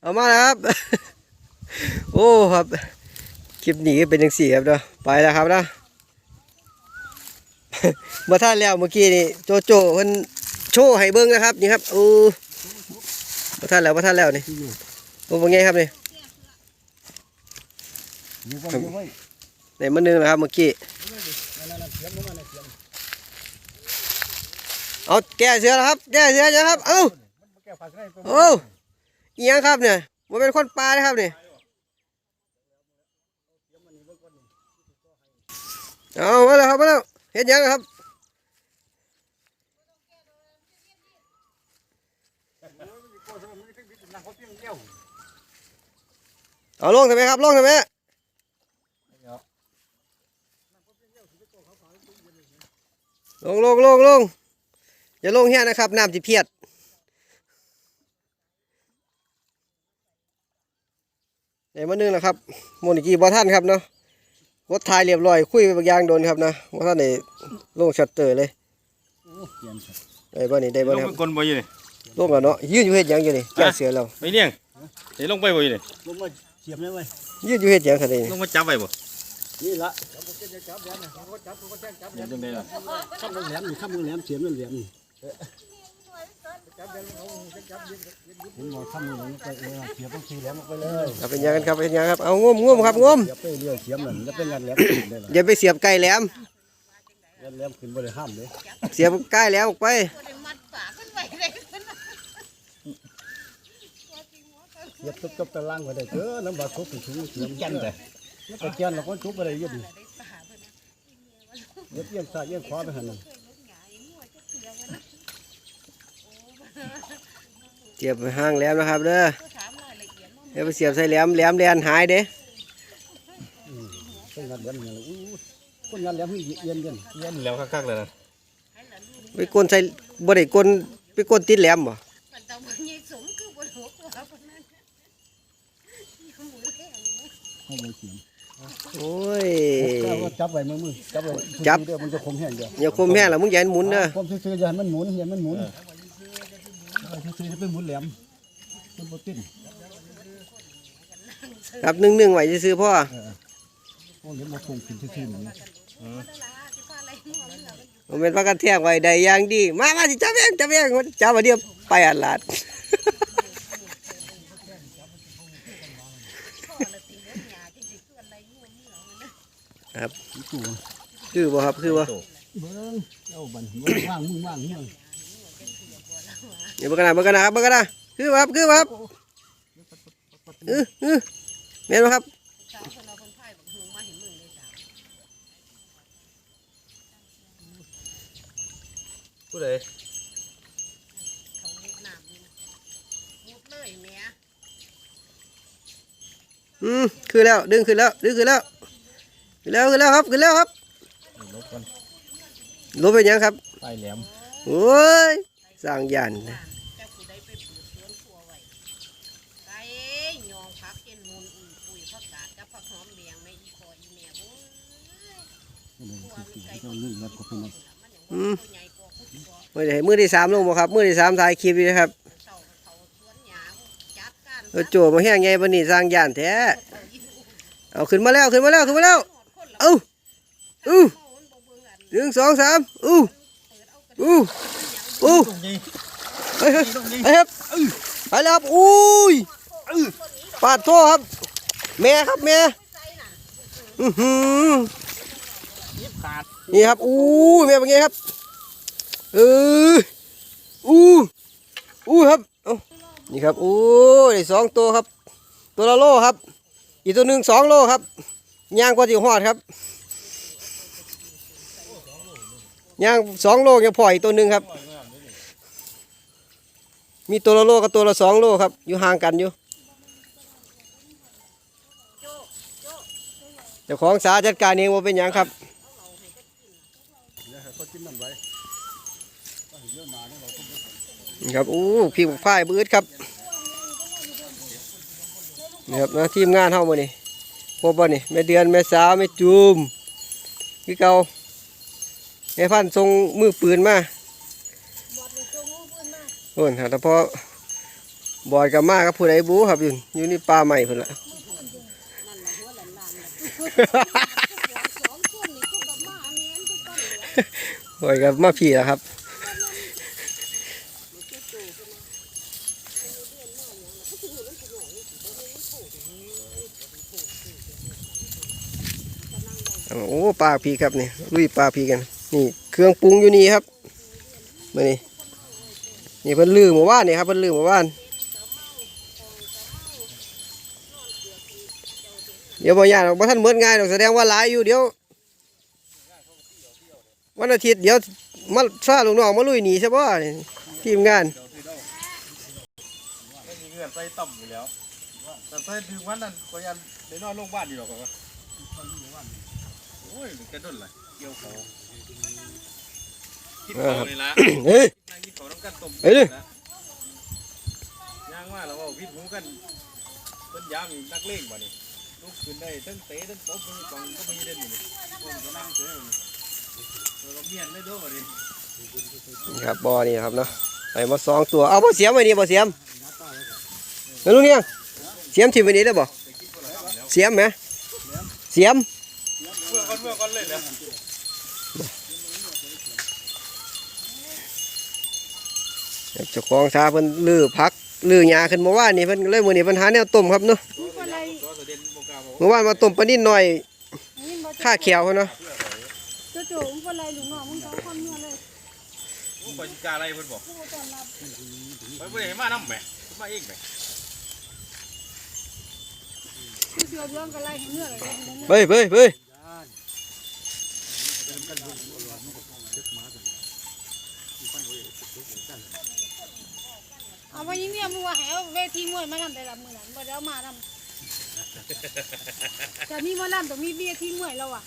เอามาแล้วครับ โอ้ครับคลิปนี้เป็นยังสี่ครับเนาะไปแล้วครับนะมื่อท่านแล้วเมื่อกี้นี่โจโจ้เพิ่นโชว์ให้เบิ้งนะครับนี่ครับโอ้มื่อท่านแล้วมื่อท่านแล้วนี่โอ้เป็นไงครับนี่อยู่ไว้อหนมันนึงนะครับเมื่อกี้เอาแก้เสือแล้วครับแก้เสือนะครับ เอา แก้ผักได้โอ้อียังครับเนี่ยมันเป็นคนปลานะครับเนี่ยเอามาแล้วครับมาแล้วเห็นยังครับเอาลงทำไมครับลงทำไมลงลงลงลงอย่าลงเฮียนะครับน้ำจะเพียด ไหนมานึงนะครับโมนิกี้บอท่านครับเนาะรถทายเรียบร้อย คุยไปบางอย่างโดนครับนะบอท่านได้ลงชัตเตอร์เลยเสียมครับได้บ่นี่ได้บ่ลงนี่คไปรับกลนบ่อยู่นี่ลงแล้วเนาะยืนอยู่เฮ็ดหยังอยู่นี่แก้เสือแล้วไม่เลี้ยงเดี๋ยวลงไปบ่อยู่นี่ลงมาเสียมเลยเว้ยยืนอยู่เฮ็ดหยังคั่นนี่ลงมาจับไว้บ่นี่ละเดี๋ยวจังได๋ล่ะข้ามมือแหลมนี่ข้ามมือแหลมเสียมนั่นแหลมนี่เห็นบ่ ข้ามมือแหลมไปเออเสียบต้องสีแหลมออกไปเลยครับเป็นยังกันครับเป็นยังครับเอางมงมครับงมเสียบไปเรื่อยเสียมนั่นแล้วเป็นงานแหลมขึ้นได้ล่ะอย่าไปเสียบไก่แหลมงานแหลมขึ้นบ่ได้ห้ามเลยเสียบไก่แหลมออกไปเยขึ้นมาเสียบตบๆตะล่างไว้ได้เด้อน้ำบาดทุบถึงเสียมจันแต่มันก็แกนแล้วก็ทุบบ่ได้ยึดนี่เย็บเอียงซ้ายเอียงขวาไปหั่นน่ะ สียบไปห้างแหลมนะครับเด้ออย่าไปเสียบใส่แหลมแหลมแลนหายเด้เป็นงานแหลมนี่ล่ะอู้คนงานแหลมนี่เอียนเอียนเลี้ยงแล้วคักๆเลยนะไปกลนใส่บ่ได้กลนไปกลนติดแหลมบ่มันต้องมันยิ่งสูงคือบนหัวหัวคนนั้นหมุนแรงให้เลยเสียมโอ้ยจับไว้มือมือจับไว้จับเดี๋ยวมันจะคมแห้งเดียวอย่าคมแห้งแล้วมึงอย่าให้มันหมุนเด้อคมซื่อๆอย่าให้มันหมุนอย่าให้มันหมุนเอา ซื่อๆจะเป็นหมุนแหลมเป็นโปรตีนครับนึ่งนึ่งๆไว้ซื่อๆพ่อโอ้เหลยมาคงกินซื่อๆนี่ผมเป็นพากันแท่งไว้ได้อย่างดี มามาสิจับเองจับเองจับมาเดียวไปอัดลาด ครับตัวคือบ่ครับคือบ่เบิ้งเอาบันหัวว่างมึงว่างเงี้ ยเดี๋ยวเบิ่งกันนะเบิ่งกันนะครับเบิ่งกันนะคือบ่ครับคือบ่ครับเออเออแม่นบ่ครับสาวคนเราคนไทยบอกหงมาเห็นมึงเลยสาวผู้ใดเขามุดน้ำนี่นะมุดเลยแม่อืมคือแล้วดึงขึ้นแล้วดึงขึ้นแล้วขึ้นแล้วขึ้นแล้วครับขึ้นแล้วครับลบกันลบไปยังครับปลายแหลมโอ้ย สร้างยันนะเจ้าผู้ใดไปปลูกสวนครัวไว้ไก่ยองพักเย็นมูลอุ่ยปุ๋ยผักกาดกับผักหอมแดงไม่อีคออีแม่บุ้ยเจ้าลื่นแล้วก็เป็นอืมใหญ่กว่าผู้กว่ามื่อไหมือที่สามลงบ่ครับ มือที่สามถ่ายคลิปอยู่นะครับเต่าเขาสวนหยาจัดการเออโจมาแห้งไงบันนี้สร้างยันแท้เอาขึ้นมาแล้วขึ้นมาแล้วขึ้นมาแล้วเอ้าอู้หนึ่งสองสามอู้อู้ อู้เฮ้ยเฮ้ยเฮ้ยครับไปแล้วครับอุ้ยปาดโทษครับ แม่ครับแม่อือหือนี่ครับอู้แม่เป็นไงครับเอออู้อู้ครับนี่ครับอู้ได้สองตัวครับ ตัวละโลครับ อีกตัวหนึ่งสองโลครับย่างกว่าที่หอดครับย่างสองโลยังพออีกตัวหนึ่งครับ มีตัวละโลกับตัวละสองโลครับ อยู่ห่างกันอยู่เจ้าของสาจัดการเองว่าเป็นหยังครับนี่ครับอู้พี่บุกพ่ายบืดครับนี่ครับนะทีมงานเฮามานี่พบบ่นี่แม่เดือนแม่สาวแม่จูมพี่เกาแม่พันธุ์ทรงมือปืนมา โน่นครับแต่พอบอยกับมากับผู้ใดบูครับอยู่อยู่นี่ป่าใหม่เพิ่นละนั่นล่ะบอยกับมาพี่ละครับโอ้ปลาพีครับนี่ลุยปลาพีกัน นี่ เครื่องปรุงอยู่นี่ครับมานี่ นี่เพิ่นลืมเมื่อวานนี่ครับเพิ่นลืมเมื่อวานเดี๋ยวบ่ยานหรอกบ่ทันเมิดง่ายแสดงว่าหลายอยู่เดี๋ยววันอาทิตย์เดี๋ยวมาซาลูกน้องมาลุยหนีใช่ป่ะทีมงานไม่มีเงื่อนใส่ต่ำอยู่แล้วแต่ใส่ถึงวันนั้นก็ยันได้นอนโรงพยาบาลอยู่หรอกวะโอ้ยมันกระดุนเลยเกี่ยวเขา คิดเขาเลยละเฮ้ยนั่งกินเขาน้ำกันต้มเอ้ยดิย่างว่าแล้วว่าวิทย์หูกันต้นยามนักเลงบ่นี่ลุกขึ้นได้ทั้งเตะทั้งตบทั้งกองก็มีเด่นอยู่นี่คนก็นั่งเฉยอยู่นี่เราเมียนได้ด้วยบ่นี่นี่ครับบอนี่ครับเนาะไปมาสองตัวเอาบ่เสียมไว้นี่บ่เสียมแล้วลูกเนี่ยเสียมถิ่มไว้นี่ได้บ่เสียมไหมเสียมเมื่อก่อนเมื่อก่อนเลยนะ เจ้าของชาเพิ่นลื้อพักลื้อหญ้าขึ้นเมื่อวานนี่เพิ่นเลยมื้อนี้เพิ่นหาแนวต้มครับเนาะตัวเสด็จโบกาบอกเมื่อวานมาต้มปลานิ่นหน่อยค่าแขวเขาเนาะจะโจมคนไรหนูน้องมึงเขาความเมื่อเลยโอ้ยกาอะไรเพิ่นบอกผู้ต้อนรับไปบ่ได้มานํแหมมาเองแหมผู้เชื่อเรื่องกันไรเห็นเมื่อไรเห็นเมื่อเฮ้ยเฮ้ยเฮ้ย เอาไปยิ่งเนี่ยมึงว่าแหวเวทีมวยมาลำแต่ละมือนั้นบ่ได้เอามาลำแต่นี่มาลำต้องมีเบียทีมวยแล้วอะ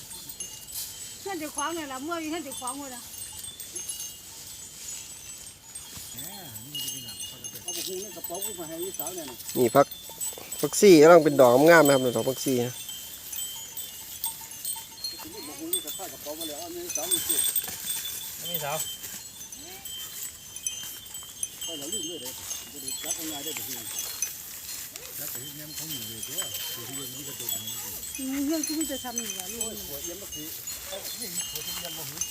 เพื่อนจะคว้างเนี่ยละเมื่อมีเพื่อนจะคว้างหมดอะเอาไปหุงในกระเป๋ากูมาให้อีสาวเนี่ยนะนี่พักพักซี่กำลังเป็นดอกงามๆนะครับดอกพักซี่นะมาหุงในกระเป๋ากระเป๋ามาแล้วเอาในสาวมันเชื่อมีสาว ไปแล้วลืมเลยเลยบ่ได้จับง่ายได้บ่ทีจับไปเฮ็ดแนมเขาหนีเลยตัวตัวที่ยังมีกระโดดมีเรื่องที่มึงจะทำอยู่อะลูกหัวเอียงมาคือเอานี่หัวทุเรียนมาหุง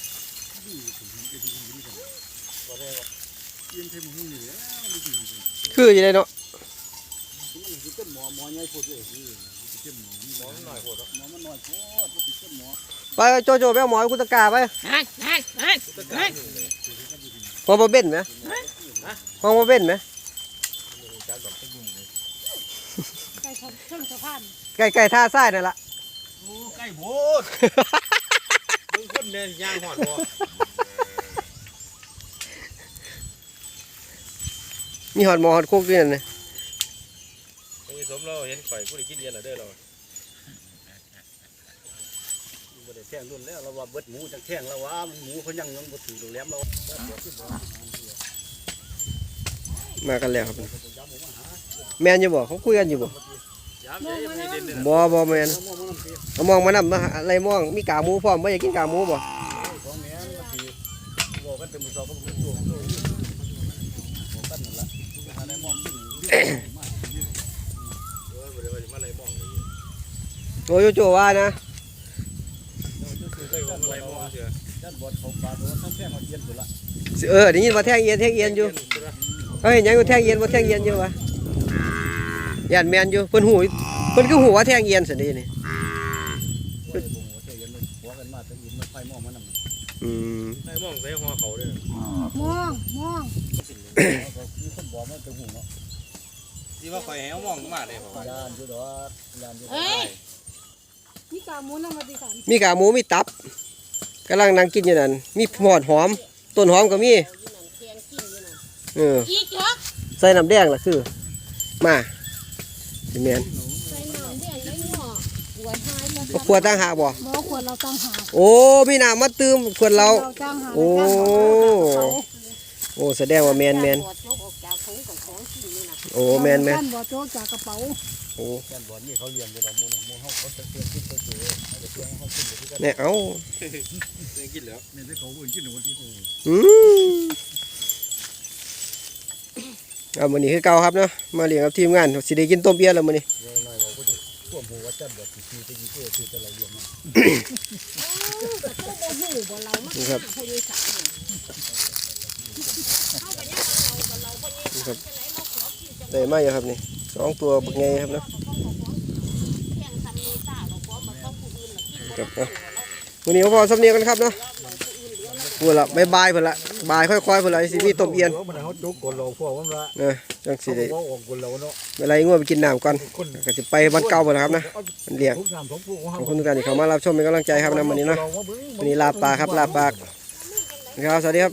ดีถึงจะดีนี่กันบ่ได้ว่าเอียงเทมหุงนี่แล้วนี่จริงคืออยู่ได้เนาะมันสิเป็นหมอหมอใหญ่พูดเลยคือมันสิเป็นหมอหมอมันน้อยโพดหมอมันน้อยโพดมันสิเป็นหมอไปโจโจไปเอาหมอให้กุตกาไปฮันฮันฮันฮันห้องมาเบ้นไหม ห้องมาเบ้นไหมใครทำเครื่องสะพานใกล้ๆท่าทรายนั่นละโอ้ใกล้โพดเบิ่งคนเนี่ยย่างหอดบ่มีหอดหมอหอดโคกด้วยนั่นนะไอ้สมเราเห็นข่อยผู้ใดกินเย็นน่ะเด้อเราบ่ได้แท่งรุ่นแล้วเราว่าเบิดหมูจังแท่งแล้วว่ามันหมูเขายังยังบ่ถือโรงแรมเรา มากันแล้วครับ แมนอยู่บ่เขาคุยกันอยู่บ่ยามใหญ่ยังไม่เด่นะบ่บ่แมนมองมองน้ำเอามองมานำมาอะไรมองมีกากหมูพร้อมบ่อยากกินกากหมูบ่ของแม่นมาตีบอกกันเป็นมือสอบก็เป็นตัวตัวบอกกันนั่นละหาได้มองขึ้นเออบ่ได้ว่าสิมาไล่มองเลยโอ้ยโจว่านะเคยว่ามาไล่มอเด้านบนเขาปลาแท่งเย็นหมดละเออได้ยินว่าแท่งเอียนแท่งเอียนอยู่ เฮ้ยยังอยู่แท่งเอียนบ่แท่งเอียนอยู่วะย่านแมนอยู่เพิ่นหูเพิ่นคือหูว่าแท่งเอียนสันนี่นี่อ้ยผมหัวกันมาแต่ยินไฟมองมันนั่นอืมไล่มองใส่หัวเขาเด้อมองมองมีคนบอกมันเป็นหูเนาะที่ว่าข่อยให้เอามองมาเลยบ่ว่ายานอยู่ดอกยานอยู่เฮ้ยนี่กาหมูนั่งมาดีสันมีกาหมูมีตับกำลังนั่งกินอยู่นั่นมีหอดหอมต้นหอมก็มี เอออีกเหรอใส่น้ำแดงล่ะคือ มาสิแม่นใส่น้ำแดงไว้หม้อปวดหายบ่บ่ขวดตั้งหากบ่หมอขวดเราตั้งหากโอ้มีน้ำมาตื้มขวดเรา เราตั้งหากโอ้โอ้แสดงว่าแมนแมนปวดยกออกจากถุงของของกินนี่นะโอ้แมนแมนท่านบ่โจ๊กจากกระเป๋าโอ้ยานบ่นี่เขาเลี้ยงอยู่ดอกมูนมูเขาเขาจะเตือนคิดเขาเจอเขาจะเตือนเขาขึ้นไปที่กันเนี่ยเอ้าได้กินแล้วเนี่ยที่เขาเอื่นกินหนูที่อืม เอามื้อนี้คือเก่าครับเนาะมาเลี้ยงกับทีมงานสิได้กินต้มเบี้ยแล้วมื้อนี้น้อยๆบอกว่าจะท่วมหัวจันแบบสิไปกี่เก้คือแต่ละเยี่ยมนี่ครับนี่ครับได้มาอยู่ครับนี่สองตัวบักไงครับเนาะครับเนาะมื้อนี้ก็พอสำเนียงกันครับเนาะพูดละบายบายพุ่นละ บายค่อยๆพุ่นละสิมีต้มเอียนมันเขาจุกคนเราพวกมันละนะจังสิได้เขาออกคนเราเนาะเวลาง่วงไปกินน้ำก่อนคนก็จะไปบ้านเก่าพุ่นละครับนะมันเลี้ยงทุกสามสองพวกขอบคุณทุกท่านที่เข้ามารับชมเป็นกำลังใจครับนะมื้อนี้เนาะวันนี้ลาปลาครับลาปลาครับสวัสดีครับ